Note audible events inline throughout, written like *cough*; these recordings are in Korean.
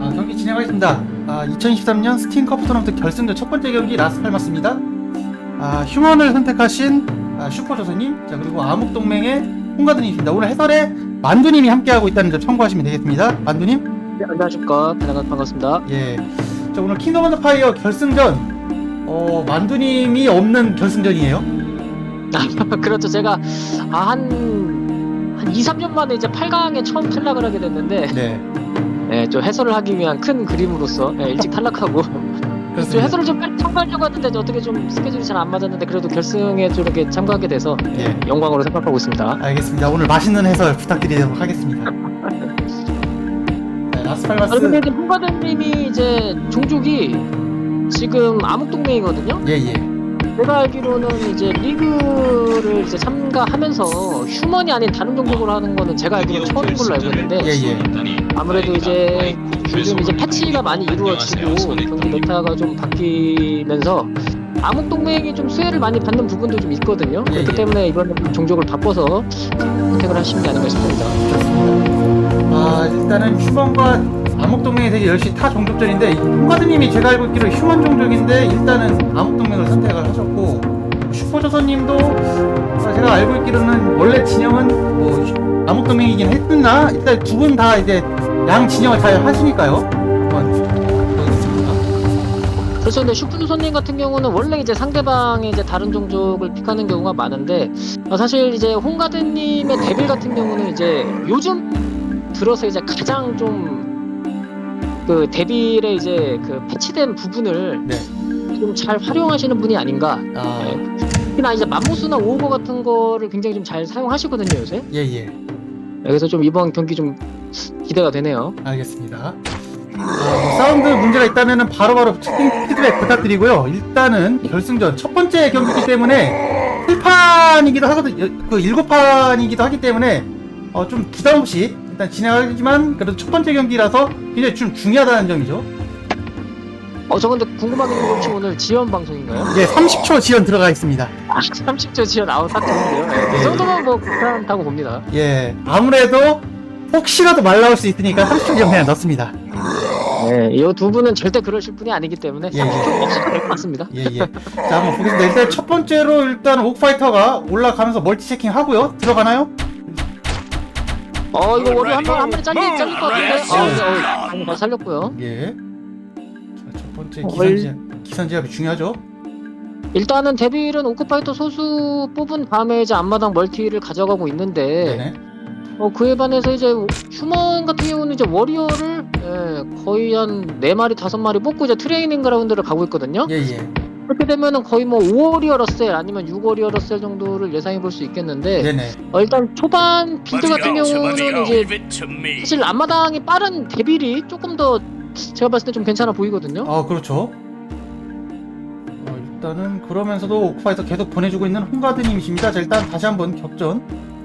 아, 경기 진행하겠습니다. 아, 2023년 스팀컵 토너먼트 결승전 첫 번째 경기 라스팔마스입니다. 아, 휴먼을 선택하신 아, 슈퍼조선님, 자 그리고 암흑동맹의 홍가드님입니다. 오늘 해설에 만두님이 함께하고 있다는 점 참고하시면 되겠습니다. 만두님, 네, 안녕하십니까. 반갑, 반갑습니다. 예. 자 오늘 킹덤 언더 파이어 결승전, 어 만두님이 없는 결승전이에요. *laughs* 그렇죠. 제가 아, 한, 한 2, 3년 만에 이제 8강에 처음 탈락을 하게 됐는데, 네, 네, 좀 해설을 하기 위한 큰 그림으로서 네, 일찍 탈락하고, *laughs* 좀. 해설을 좀 빨리 참가하려고 했는데 어떻게 좀 스케줄이 잘 안 맞았는데, 그래도 결승에 좀 이렇게 참가하게 돼서 예, 영광으로 생각하고 있습니다. 알겠습니다. 오늘 맛있는 해설 부탁드리도록 하겠습니다. *laughs* 네, 아, 라스팔마스, 근데 이제 홍과대님이 이제 종족이 지금 암흑동맹이거든요. 예, 예. 제가 알기로는 이제 리그를 이제 참가하면서 휴먼이 아닌 다른 종족으로 하는 거는 제가 알기로 처음인 걸로 알고 있는데 예, 예. 아무래도 이제 요즘 이제 패치가 많이 이루어지고 경기 메타가 좀 바뀌면서 암흑 동맹이 좀 수혜를 많이 받는 부분도 좀 있거든요. 예, 그렇기 예. 때문에 이번에 종족을 바꿔서 선택을 하시는 게 아닌가 싶습니다. 아 일단은 휴먼과 암흑동맹이 되게 열심히 타 종족전인데 홍가드님이 제가 알고 있기로 휴먼 종족인데 일단은 암흑동맹을 선택을 하셨고 슈퍼조선님도 아, 제가 알고 있기로는 원래 진영은 뭐 휴- 암흑동맹이긴 했으나? 일단 두 분 다 이제 양 진영을 잘 하시니까요. 한번 그래서 근데 슈프누손님 같은 경우는 원래 이제 상대방의 이제 다른 종족을 픽하는 경우가 많은데 어, 사실 이제 홍가드님의 데빌 같은 경우는 이제 요즘 들어서 이제 가장 좀 그 데빌의 이제 그 패치된 부분을 네. 좀 잘 활용하시는 분이 아닌가. 아 특히나 이제 맘모스나 오버 같은 거를 굉장히 좀 잘 사용하시거든요 요새. 예 예 그래서 좀 이번 경기 좀 기대가 되네요. 알겠습니다. 어, 뭐 사운드 문제가 있다면 바로바로 채팅 피드백 부탁드리고요. 일단은 결승전 첫 번째 경기이기 때문에 7판이기도 하거든요. 그 7판이기도 하기 때문에 어, 좀 부담 없이 일단 진행하지만 그래도 첫 번째 경기라서 굉장히 좀 중요하다는 점이죠. 어, 저 근데 궁금한 게 혹시 오늘 지연 방송인가요? 이제 30초 지연 들어가 있습니다. 아, 30초 지연 아웃 딱 좋은데요. 네. 예. 이 정도면 뭐 괜찮다고 봅니다. 예, 아무래도 혹시라도 말 나올 수 있으니까 30초 지연 그냥 넣습니다. 네, 이 두 분은 절대 그러실 분이 아니기 때문에 예, 예. 30초 없어도 될것 같습니다. 예, 예. 자, 한번 보겠습니다. 일단 첫 번째로 일단 옥파이터가 올라가면서 멀티 체킹 하고요. 들어가나요? 어, 이거 월요 한번 한 번에 잘리 잘릴 것 같은데. 예. 어, 어, 어, 잘 살렸고요. 예. 자, 첫 번째 어, 기선제 기선제압이 중요하죠. 일단은 데빌은 오크파이터 소수 뽑은 다음에 이제 앞마당 멀티를 가져가고 있는데 네네. 어, 그에 반해서 이제 휴먼 같은 경우는 이제 워리어를 예, 거의 한 네 마리 다섯 마리 뽑고 이제 트레이닝 그라운드를 가고 있거든요. 예, 예. 그렇게 되면은 거의 뭐 5워리어 러셀 아니면 6워리어 러셀 정도를 예상해 볼 수 있겠는데 네네. 어, 일단 초반 빌드 같은 경우는 이제 사실 앞마당이 빠른 데빌이 조금 더 제가 봤을 때 좀 괜찮아 보이거든요. 아, 그렇죠. 어, 일단은 그러면서도 오크파이터 계속 보내주고 있는 홍가드님이십니다. 자, 일단 다시 한번 격전.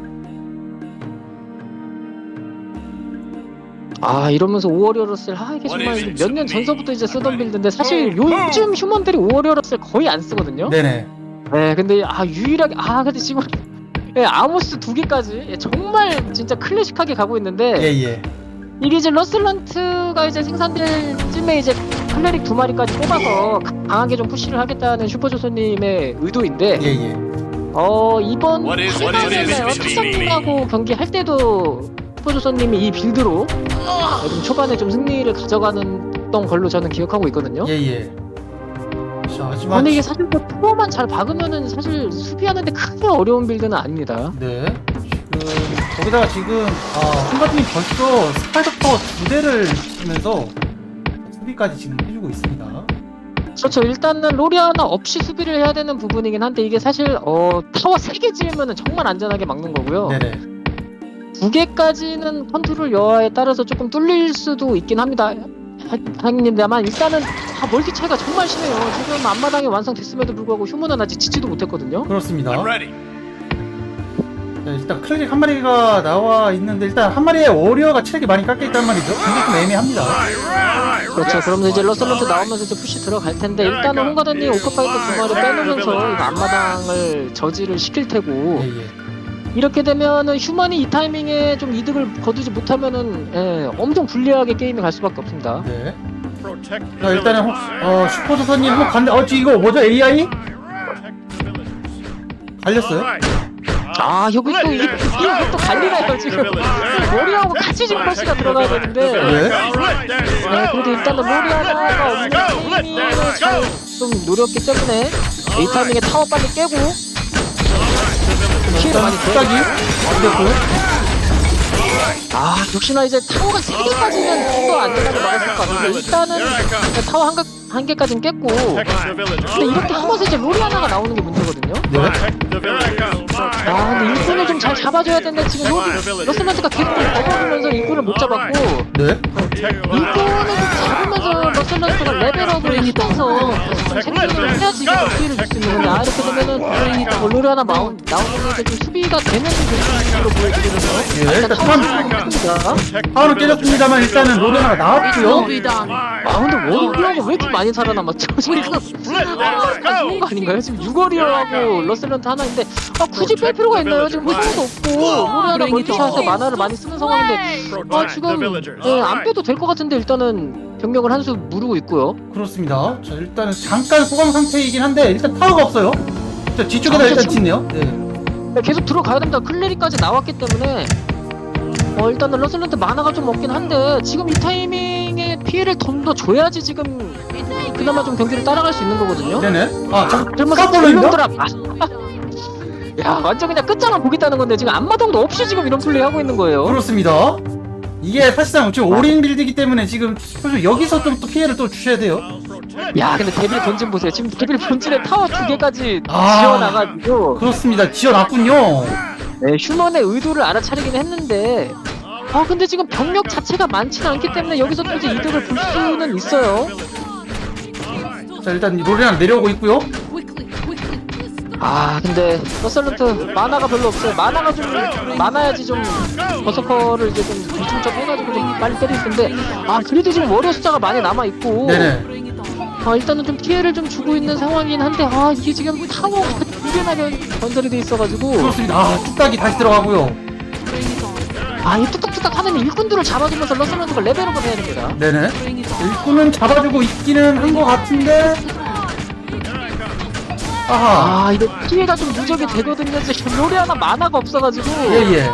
아 이러면서 5워리어 러셀 아 이게 정말 몇 년 전서부터 이제 쓰던 빌드인데 사실 요즘 휴먼들이 5워리어 러셀 거의 안 쓰거든요. 네네. 네, 근데 아 유일하게 아 근데 지금 예, 아모스 두 개까지 예, 정말 진짜 클래식하게 가고 있는데 예, 예. 이게 이제 러셀런트가 이제 생산될 쯤에 이제 클레릭 두 마리까지 뽑아서 강하게 좀 푸시를 하겠다는 슈퍼조선님의 의도인데 예, 예. 어 이번 me? 타장님하고 경기 할 때도 슈퍼조선님이 이 빌드로 어, 좀 초반에 좀 승리를 가져가는 걸로 저는 기억하고 있거든요. 예, 예. 자, 하지만 근데 이게 사실 뭐 투어만 잘 박으면은 사실 수비하는데 크게 어려운 빌드는 아닙니다. 네. 지금 거기다가 지금 아, 홍가드님 벌써 스파이더 파워 두 대를 치면서 수비까지 지금 해주고 있습니다. 그렇죠. 일단은 로리아나 없이 수비를 해야 되는 부분이긴 한데 이게 사실 어 타워 3개 지으면은 정말 안전하게 막는 거고요. 네네. 두 개까지는 컨트롤 여하에 따라서 조금 뚫릴 수도 있긴 합니다. 하님다만 일단은 아, 멀티 차이가 정말 심해요. 지금 앞마당이 완성됐음에도 불구하고 휴먼은 아직 지지도 못했거든요. 그렇습니다. 자, 일단 클릭 한 마리가 나와 있는데 일단 한 마리의 워리어가 체력이 많이 깎여 있단 말이죠. 굉장히 좀 애매합니다. 그렇죠. 그러면서 이제 러셀런트 나오면서 이제 푸시 들어갈 텐데 일단은 홍가드님 오크파이터 두 마리 빼놓으면서 이거 앞마당을 저지를 시킬 테고 예, 예. 이렇게 되면은 휴먼이 이 타이밍에 좀 이득을 거두지 못하면은 예, 엄청 불리하게 게임이 갈 수밖에 없습니다. 네. 자 일단은 혹, 어 슈퍼조선님 한번 간다. 어 지금 이거 뭐죠 AI? 갈렸어요? 아 여기 또 이게 이게 또 갈리나요 지금 머리하고 같이 지금 펄스가 들어가야 되는데 네. 네, 그래도 일단은 로리아나가 없는 타이밍을 잘좀 노렸기 때문에 이 타이밍에 타워 빨리 깨고 피해를 많이 뚝딱이 줘야 안 됐고. 아 역시나 이제 타워가 3개까지는 좀더 안전하게 막았을 것 같은데 일단은 타워 한, 개, 한 개까지는 깼고. 근데 이렇게 하면서 이제 로리아나가 나오는 게 문제거든요. 네. 아 근데 일꾼을 좀 잘 잡아줘야 되는데 지금 러셀런트가 계속 버버리면서 일꾼을 못 잡았고. 네. 일꾼을 좀 잡으면서 러셀런트가 레벨업을 하면서 생존을 해야지 이게 더 피해를 줄 수 있는 건데 아 이렇게 되면은 뭐 로리 하나 마운, 나오는 게 좀 수비가 되는 느낌으로 보여지거든요. 예, 일단 습니다. 파워는 깨졌습니다만 일단은 로레나가 나왔고요. 아 근데 원블럭이 왜 이렇게 많이 살아남았죠? 지금 아, 좋은 거 아닌가요? 지금 6월이하고 러셀런트 하나인데 아 굳이 뺄 필요가 있나요? 지금 상황도 없고 로리 하나 멀티샷에 만화를 많이 쓰는 상황인데 아 지금 예, 안 빼도 될 것 같은데 일단은 병력을 한 수 무르고 있고요. 그렇습니다. 자 일단은 잠깐 소강 상태이긴 한데 일단 타워가 없어요. 자 뒤쪽에다 아, 일단 짓네요. 네. 네, 계속 들어가야 됩니다. 클레리까지 나왔기 때문에 어 일단은 러셀런트 만화가 좀 없긴 한데 지금 이 타이밍에 피해를 좀 더 줘야지 지금 그나마 좀 경기를 따라갈 수 있는 거거든요. 네네. 아 자, 그러면 스카폴로인가? 드랍 야 완전 그냥 끝장을 보겠다는 건데 지금 앞마당도 없이 지금 이런 플레이 하고 있는 거예요. 그렇습니다. 이게 사실상 지금 올인 빌드이기 때문에 지금 여기서 좀 또 피해를 또 주셔야 돼요. 야 근데 데빌 본진 보세요. 지금 데빌 본진에 타워 두 개까지 아. 지어나가지고 그렇습니다. 지어놨군요. 네, 휴먼의 의도를 알아차리긴 했는데 아 근데 지금 병력 자체가 많지는 않기 때문에 여기서 또 이제 이득을 볼 수는 있어요 자 일단 로레나 내려오고 있고요. 아 근데 러셀런트 만화가 별로 없어요 만화가 좀 많아야지 좀 버서커를 이제 좀 중점적 해가지고 좀 빨리 때릴 텐데 아 그래도 지금 워리어 숫자가 많이 남아 있고 네네. 아 일단은 좀 피해를 좀 주고 있는 상황이긴 한데 아 이게 지금 타워가 건- 건설이 돼 있어가지고 그렇습니다. 아 뚝딱이 다시 들어가고요. 아이 뚝 딱뚝딱 하는 일꾼들을 잡아주면서 러셀런트가 레벨업을 해야 됩니다 네네. 일꾼은 잡아주고 있기는 한 것 같은데. 아하. 아 이거 피해가 좀 누적이 되거든요 지금 롤이 하나 만화가 없어가지고 예예.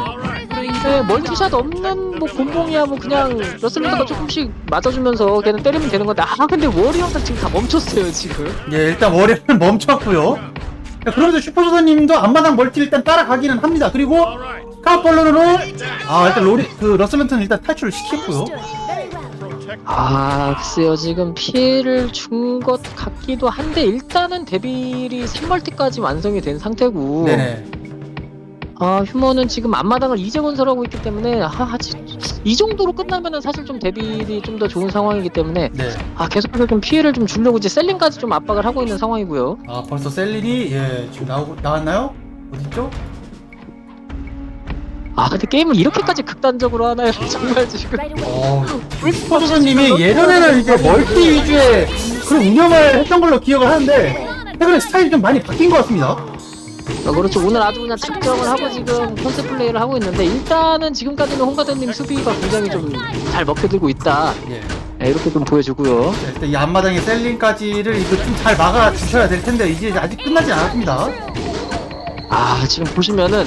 네, 멀티샷 없는 뭐 곤봉이야 뭐 그냥 러셀런트가 조금씩 맞아주면서 걔는 때리면 되는 건데 아 근데 워리어가 지금 다 멈췄어요 지금 예 일단 월요일은 *laughs* 멈췄고요. 자, 그러면서 슈퍼조선님도 앞마당 멀티 일단 따라가기는 합니다. 그리고 스 카폴로로 아 일단 로리 그 러셀런트는 일단 탈출을 시켰고요. 아 글쎄요 지금 피해를 준 것 같기도 한데 일단은 데빌이 3멀티까지 완성이 된 상태고 네네. 아 휴머는 지금 앞마당을 이제 건설하고 있기 때문에 아 아직 이 정도로 끝나면은 사실 좀 데빌이 좀 더 좋은 상황이기 때문에 네. 아 계속해서 좀 피해를 좀 주려고 이제 셀링까지 좀 압박을 하고 있는 상황이고요. 아 벌써 셀린이 예 지금 나오고 나왔나요? 어딨죠? 아 근데 게임을 이렇게까지 극단적으로 하나요? *laughs* 정말 지금. 어 슈퍼조선님이 예전에는 이제 멀티 위주의 그런 운영을 했던 걸로 기억을 하는데 최근에 스타일이 좀 많이 바뀐 것 같습니다. 아, 그렇죠. 오늘 아주 그냥 작정을 하고 지금 컨셉 플레이를 하고 있는데 일단은 지금까지는 홍가드님 수비가 굉장히 좀 잘 먹혀들고 있다. 예. 네, 이렇게 좀 보여주고요. 자, 일단 이 앞마당의 셀린까지를 이거 좀 잘 막아 주셔야 될 텐데 이제 아직 끝나지 않았습니다. 아 지금 보시면은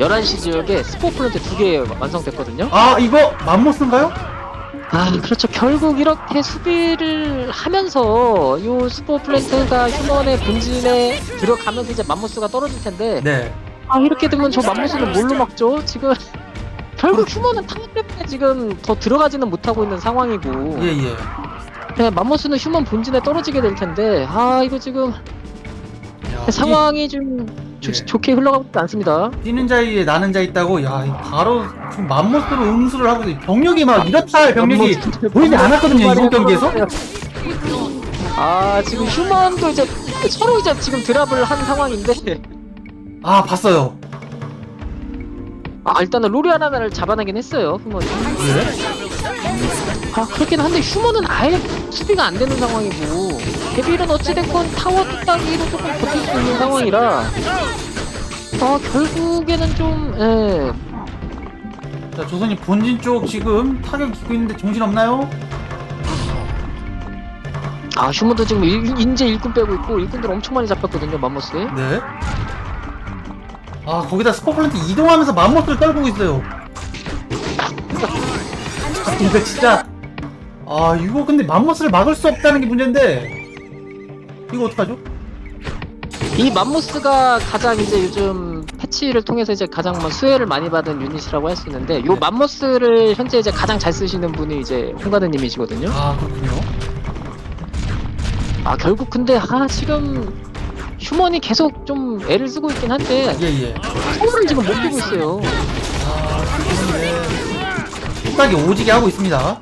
11시 지역에 스포 플랜트 두 개 완성됐거든요. 아 이거 맘모스인가요? 아 그렇죠 결국 이렇게 수비를 하면서 요 스포 플랜트가 휴먼의 본진에 들어가면서 이제 맘모스가 떨어질 텐데 네. 아 이렇게 되면 저 맘모스는 뭘로 막죠 지금 *laughs* 결국 휴먼은 타워 때문에 지금 더 들어가지는 못하고 있는 상황이고 예예. 네, 맘모스는 휴먼 본진에 떨어지게 될 텐데 아 이거 지금 상황이 좀 좋- 예. 좋게 흘러가고 있지 않습니다 뛰는 자리에 나는 자 있다고 야 이거 바로 지금 맘모스로 응수를 하고 있어요. 병력이 막 이렇다 할 병력이 보이지 않았거든요 이번 경기에서. 아 지금 휴먼도 이제 서로 이제 지금 드랍을 한 상황인데 아 봤어요. 아 일단은 로리아나를 잡아내긴 했어요 휴먼이 왜? 아 그렇긴 한데 휴먼은 아예 수비가 안 되는 상황이고 데빌은 어찌됐건 타워 뚝딱이로 조금 버틸 수 있는 상황이라 어 결국에는 좀 예. 자 조선이 본진 쪽 지금 타격 입고 있는데 정신 없나요? 아 휴먼도 지금 일, 인제 일꾼 빼고 있고 일꾼들 엄청 많이 잡혔거든요 맘모스에 네. 아 거기다 스포플랜트 이동하면서 맘모스를 떨구고 있어요. 아, 이거 *laughs* 진짜 아 이거 근데 맘모스를 막을 수 없다는 게 문제인데 이거 어떡하죠? 이 맘모스가 가장 이제 요즘 패치를 통해서 이제 가장 뭐 수혜를 많이 받은 유닛이라고 할 수 있는데 요 네. 맘모스를 현재 이제 가장 잘 쓰시는 분이 이제 홍가드님이시거든요. 아 그렇군요. 아 결국 근데 아 지금 휴먼이 계속 좀 애를 쓰고 있긴 한데 예예. 서울을 지금 못 끼고 있어요. 아 그런데 뚝딱이 오지게 하고 있습니다.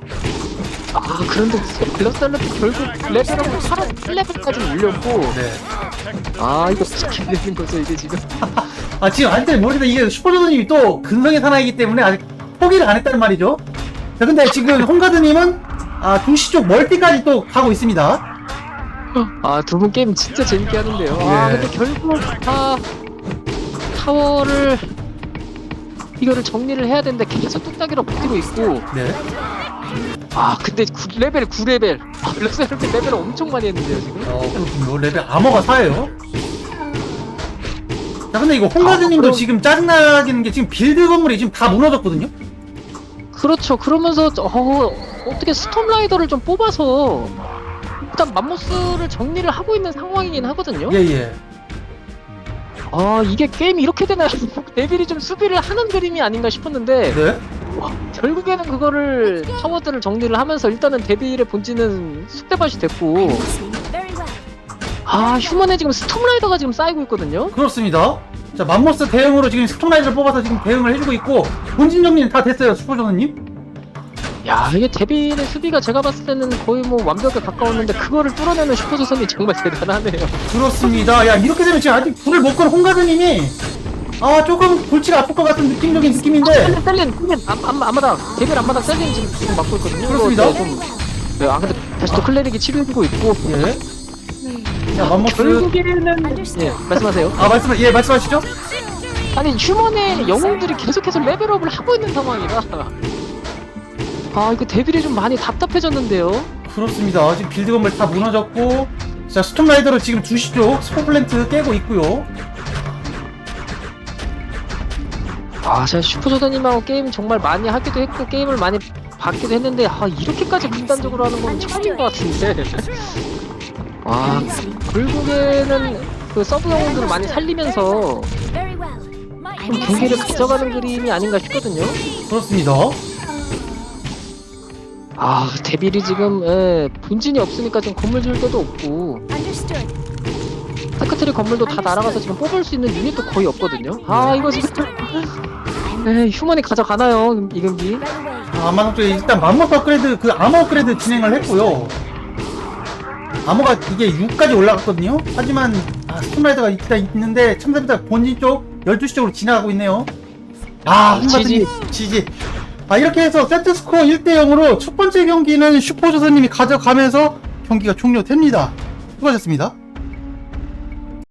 아 그런데 블러스알레트 결국 레벨업을 8레벨까지 올렸고 네. 아 이거 어떻게 되는 거죠 이게 지금 *laughs* 아 지금 아직도 모르겠다 이게 슈퍼조선님이 또 근성의 사나이기 때문에 아직 포기를 안 했다는 말이죠. 자 근데 지금 홍가드님은 아 두시 쪽 멀티까지 또 가고 있습니다. 아 두 분 게임 진짜 재밌게 하는데요 아 예. 근데 결국 아 타워를 이거를 정리를 해야 되는데 계속 뚝딱이로 버티고 있고 네. 아 근데 9, 레벨 9레벨 아 블러스알레트 레벨을 엄청 많이 했는데요 지금 어 그렇군요. 레벨 아머가 4예요. 자 근데 이거 홍가드님도 아, 그럼- 지금 짜증나는 게 지금 빌드 건물이 지금 다 무너졌거든요. 그렇죠 그러면서 어, 어떻게 스톰라이더를 좀 뽑아서 일단 맘모스를 정리를 하고 있는 상황이긴 하거든요 예예. 아 이게 게임이 이렇게 되나요? *laughs* 데빌이 좀 수비를 하는 그림이 아닌가 싶었는데 네. 결국에는 그거를 타워들을 정리를 하면서 일단은 데빌의 본진은 숙대밭이 됐고 아 휴먼에 지금 스톰라이더가 지금 쌓이고 있거든요 그렇습니다. 자 맘모스 대응으로 지금 스톰라이드를 뽑아서 지금 대응을 해주고 있고 본진 정리는 다 됐어요 슈퍼조선님. 야 이게 데빌의 수비가 제가 봤을 때는 거의 뭐 완벽에 가까웠는데 그거를 뚫어내는 슈퍼조선이 정말 *laughs* 대단하네요 그렇습니다. 야 이렇게 되면 지금 아직 불을 못 끈 홍가드님이 아 조금 골치가 아플 것 같은 느낌적인 느낌인데 셀린 셀린 셀린 앞- 앞- 앞마당 데빌 앞마당 셀린 지금, 지금 막고 있거든요 그렇습니다. 이거 좀- 네, 아 근데 다시 또 클레릭이 치료해주고 있고 예. 자 맘모스 결국에는 예 말씀하세요 아 말씀 예 말씀하시죠. 아니 휴먼의 영웅들이 계속해서 레벨업을 하고 있는 상황이라 아 이거 데빌이 좀 많이 답답해졌는데요 그렇습니다. 지금 빌드 건물 다 무너졌고 자 스톰라이더로 지금 2시 쪽 스포플랜트 깨고 있고요. 아 제가 슈퍼조다님하고 게임 정말 많이 하기도 했고 게임을 많이 받기도 했는데 아 이렇게까지 극단적으로 하는 건 처음인 것 같은데 *laughs* 아 결국에는 그 서브 영웅들을 많이 살리면서 좀 경기를 가져가는 그림이 아닌가 싶거든요 그렇습니다. 아 데빌이 지금 예, 본진이 없으니까 지금 건물 지을 데도 없고 테크트리 건물도 다 날아가서 지금 뽑을 수 있는 유닛도 거의 없거든요. 아 이거 지금 에 휴먼이 가져가나요 이 경기? 아, 아마 또 일단 맘모스 업그레이드 그 아머 업그레이드 진행을 했고요. 아머가 이게 6까지 올라갔거든요. 하지만 아, 스톰라이더가 있다 있는데 참사부터 본진 쪽 12시 쪽으로 지나가고 있네요. 아, 홍가드님 지지. 아 이렇게 해서 세트 스코어 1대 0으로 첫 번째 경기는 슈퍼조선님이 가져가면서 경기가 종료됩니다. 수고하셨습니다.